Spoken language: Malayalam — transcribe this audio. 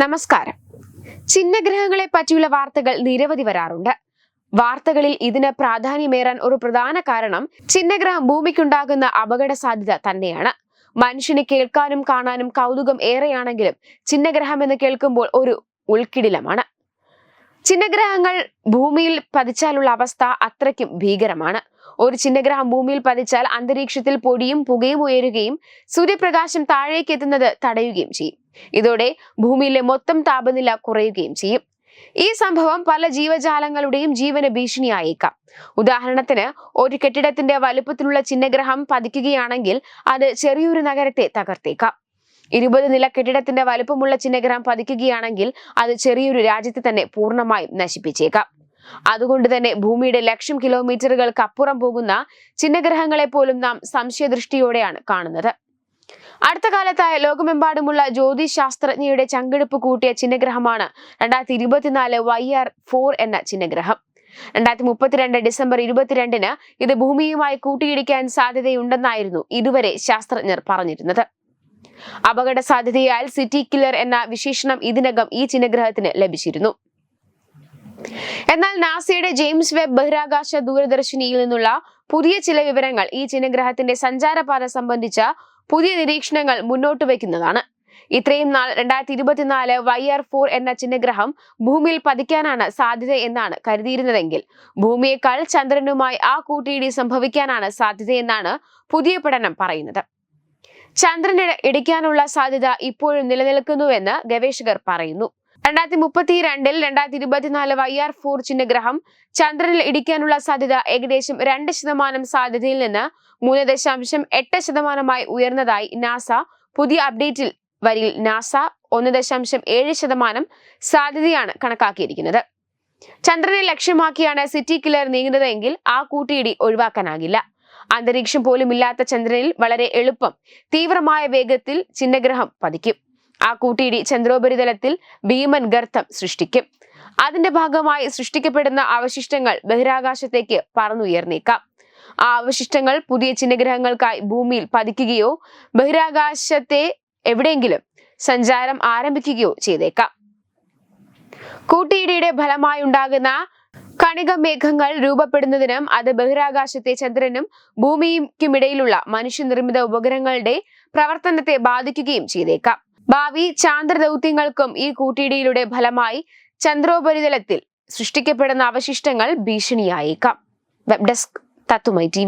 നമസ്കാരം. ചിഹ്നഗ്രഹങ്ങളെ പറ്റിയുള്ള വാർത്തകൾ നിരവധി വരാറുണ്ട്. വാർത്തകളിൽ ഇതിന് പ്രാധാന്യമേറാൻ ഒരു പ്രധാന കാരണം ചിഹ്നഗ്രഹം ഭൂമിക്കുണ്ടാകുന്ന അപകട സാധ്യത തന്നെയാണ്. മനുഷ്യന് കേൾക്കാനും കാണാനും കൗതുകം ഏറെയാണെങ്കിലും ചിഹ്നഗ്രഹം എന്ന് കേൾക്കുമ്പോൾ ഒരു ഉൾക്കിടിലമാണ്. ചിഹ്നഗ്രഹങ്ങൾ ഭൂമിയിൽ പതിച്ചാലുള്ള അവസ്ഥ അത്രയ്ക്കും ഭീകരമാണ്. ഒരു ചിഹ്നഗ്രഹം ഭൂമിയിൽ പതിച്ചാൽ അന്തരീക്ഷത്തിൽ പൊടിയും പുകയും ഉയരുകയും സൂര്യപ്രകാശം താഴേക്ക് എത്തുന്നത് തടയുകയും ചെയ്യും. ഇതോടെ ഭൂമിയിലെ മൊത്തം താപനില കുറയുകയും ചെയ്യും. ഈ സംഭവം പല ജീവജാലങ്ങളുടെയും ജീവന ഭീഷണിയായേക്കാം. ഉദാഹരണത്തിന് ഒരു കെട്ടിടത്തിന്റെ വലുപ്പത്തിലുള്ള ചിഹ്നഗ്രഹം പതിക്കുകയാണെങ്കിൽ അത് ചെറിയൊരു നഗരത്തെ തകർത്തേക്കാം. ഇരുപത് നില കെട്ടിടത്തിന്റെ വലുപ്പമുള്ള ചിഹ്നഗ്രഹം പതിക്കുകയാണെങ്കിൽ അത് ചെറിയൊരു രാജ്യത്തെ തന്നെ പൂർണമായും നശിപ്പിച്ചേക്കാം. അതുകൊണ്ട് തന്നെ ഭൂമിയുടെ ലക്ഷം കിലോമീറ്ററുകൾക്ക് അപ്പുറം പോകുന്ന ചിഹ്നഗ്രഹങ്ങളെ പോലും നാം സംശയദൃഷ്ടിയോടെയാണ് കാണുന്നത്. അടുത്ത കാലത്തായ ലോകമെമ്പാടുമുള്ള ജ്യോതിശാസ്ത്രജ്ഞയുടെ ചങ്കെടുപ്പ് കൂട്ടിയ ചിഹ്നഗ്രഹമാണ് രണ്ടായിരത്തി ഇരുപത്തിനാല് വൈ ആർ ഫോർ എന്ന ചിഹ്നഗ്രഹം. രണ്ടായിരത്തി മുപ്പത്തിരണ്ട് ഡിസംബർ ഇരുപത്തിരണ്ടിന് ഇത് ഭൂമിയുമായി കൂട്ടിയിടിക്കാൻ സാധ്യതയുണ്ടെന്നായിരുന്നു ഇതുവരെ ശാസ്ത്രജ്ഞർ പറഞ്ഞിരുന്നത്. അപകട സാധ്യതയാൽ സിറ്റി കില്ലർ എന്ന വിശേഷണം ഇതിനകം ഈ ചിഹ്നഗ്രഹത്തിന് ലഭിച്ചിരുന്നു. എന്നാൽ നാസയുടെ ജെയിംസ് വെബ് ബഹിരാകാശ ദൂരദർശിനിയിൽ നിന്നുള്ള പുതിയ ചില വിവരങ്ങൾ ഈ ചിഹ്നഗ്രഹത്തിന്റെ സഞ്ചാരപാത സംബന്ധിച്ച പുതിയ നിരീക്ഷണങ്ങൾ മുന്നോട്ട് വയ്ക്കുന്നതാണ്. ഇത്രയും നാൾ രണ്ടായിരത്തി ഇരുപത്തിനാല് വൈ ആർ ഫോർ എന്ന ചിഹ്നഗ്രഹം ഭൂമിയിൽ പതിക്കാനാണ് സാധ്യത എന്നാണ് കരുതിയിരുന്നതെങ്കിൽ ഭൂമിയേക്കാൾ ചന്ദ്രനുമായി ആ കൂട്ടിയിടി സംഭവിക്കാനാണ് സാധ്യതയെന്നാണ് പുതിയ പഠനം പറയുന്നത്. ചന്ദ്രനെ ഇടിക്കാനുള്ള സാധ്യത ഇപ്പോഴും നിലനിൽക്കുന്നുവെന്ന് ഗവേഷകർ പറയുന്നു. രണ്ടായിരത്തി മുപ്പത്തിരണ്ടിൽ രണ്ടായിരത്തി ഇരുപത്തിനാല് വൈ ആർ ഫോർ ചിഹ്നഗ്രഹം ചന്ദ്രനിൽ ഇടിക്കാനുള്ള സാധ്യത ഏകദേശം രണ്ട് ശതമാനം സാധ്യതയിൽ നിന്ന് മൂന്ന് ദശാംശം എട്ട് ശതമാനമായി ഉയർന്നതായി നാസ പുതിയ അപ്ഡേറ്റിൽ വരിയിൽ നാസ ഒന്ന് ദശാംശം ഏഴ് ശതമാനം സാധ്യതയാണ് കണക്കാക്കിയിരിക്കുന്നത്. ചന്ദ്രനെ ലക്ഷ്യമാക്കിയാണ് സിറ്റി കില്ലർ നീങ്ങുന്നതെങ്കിൽ ആ കൂട്ടിയിടി ഒഴിവാക്കാനാകില്ല. അന്തരീക്ഷം പോലും ഇല്ലാത്ത ചന്ദ്രനിൽ വളരെ എളുപ്പം തീവ്രമായ വേഗത്തിൽ ചിഹ്നഗ്രഹം പതിക്കും. ആ കൂട്ടിയിടി ചന്ദ്രോപരിതലത്തിൽ ഭീമൻ ഗർത്തം സൃഷ്ടിക്കും. അതിന്റെ ഭാഗമായി സൃഷ്ടിക്കപ്പെടുന്ന അവശിഷ്ടങ്ങൾ ബഹിരാകാശത്തേക്ക് പറന്നുയർന്നേക്കാം. ആ അവശിഷ്ടങ്ങൾ പുതിയ ചിഹ്നഗ്രഹങ്ങൾക്കായി ഭൂമിയിൽ പതിക്കുകയോ ബഹിരാകാശത്തെ എവിടെയെങ്കിലും സഞ്ചാരം ആരംഭിക്കുകയോ ചെയ്തേക്കാം. കൂട്ടിയിടിയുടെ ഫലമായി ഉണ്ടാകുന്ന കണിക മേഘങ്ങൾ രൂപപ്പെടുന്നതിനും അത് ബഹിരാകാശത്തെ ചന്ദ്രനും ഭൂമിക്കുമിടയിലുള്ള മനുഷ്യനിർമ്മിത ഉപഗ്രഹങ്ങളുടെ പ്രവർത്തനത്തെ ബാധിക്കുകയും ചെയ്തേക്കാം. ഭാവി ചാന്ദ്ര ദൗത്യങ്ങൾക്കും ഈ കൂട്ടിയിടിയിലൂടെ ഫലമായി ചന്ദ്രോപരിതലത്തിൽ സൃഷ്ടിക്കപ്പെടുന്ന അവശിഷ്ടങ്ങൾ ഭീഷണിയായേക്കാം. വെബ് ഡെസ്ക് തത്തുമൈ ടി